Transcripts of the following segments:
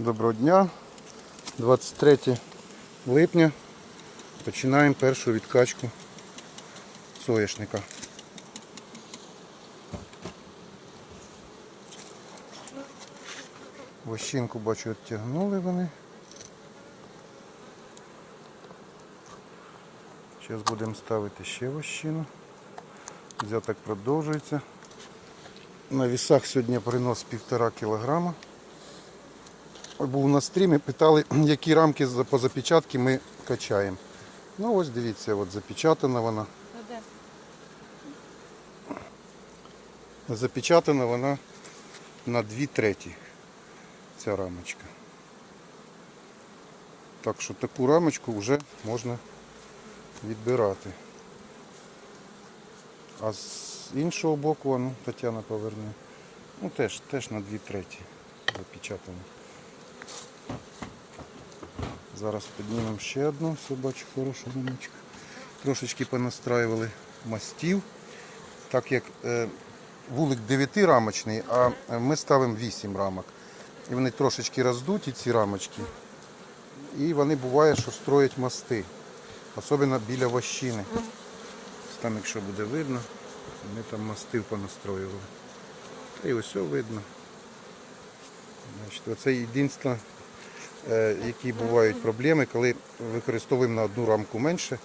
Доброго дня. 23 липня. Починаємо першу відкачку соняшника. Вощинку бачу відтягнули вони. Зараз будемо ставити ще вощину. Взяток продовжується. На вісах сьогодні принос півтора кілограма. Був на стрімі, питали, які рамки по запечатці ми качаємо. Ну ось дивіться, от запечатана вона. Запечатана вона на 2 треті. Ця рамочка. Так що таку рамочку вже можна відбирати. А з іншого боку, ну, Тетяна поверне. Ну теж, теж на 2 треті запечатано. Зараз піднімемо ще одну, все бачу, хороша рамочка. Трошечки понастраювали мастів, так як е, вулик 9 рамочний, а ми ставимо 8 рамок. І вони трошечки роздуті, ці рамочки. І вони буває, що строять мости, особливо біля вощини. Там, якщо буде видно, ми там мостив понастроювали. Та й ось все видно. Значить, оце єдине, е, які бувають проблеми, коли використовуємо на одну рамку менше.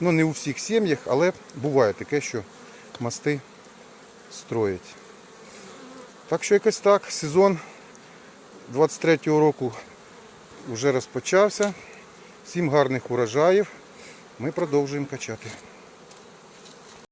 Ну не у всіх сім'ях, але буває таке, що мости строять. Так що якось так, сезон 23-го року вже розпочався. Всім гарних урожаїв. Ми продовжуємо качати.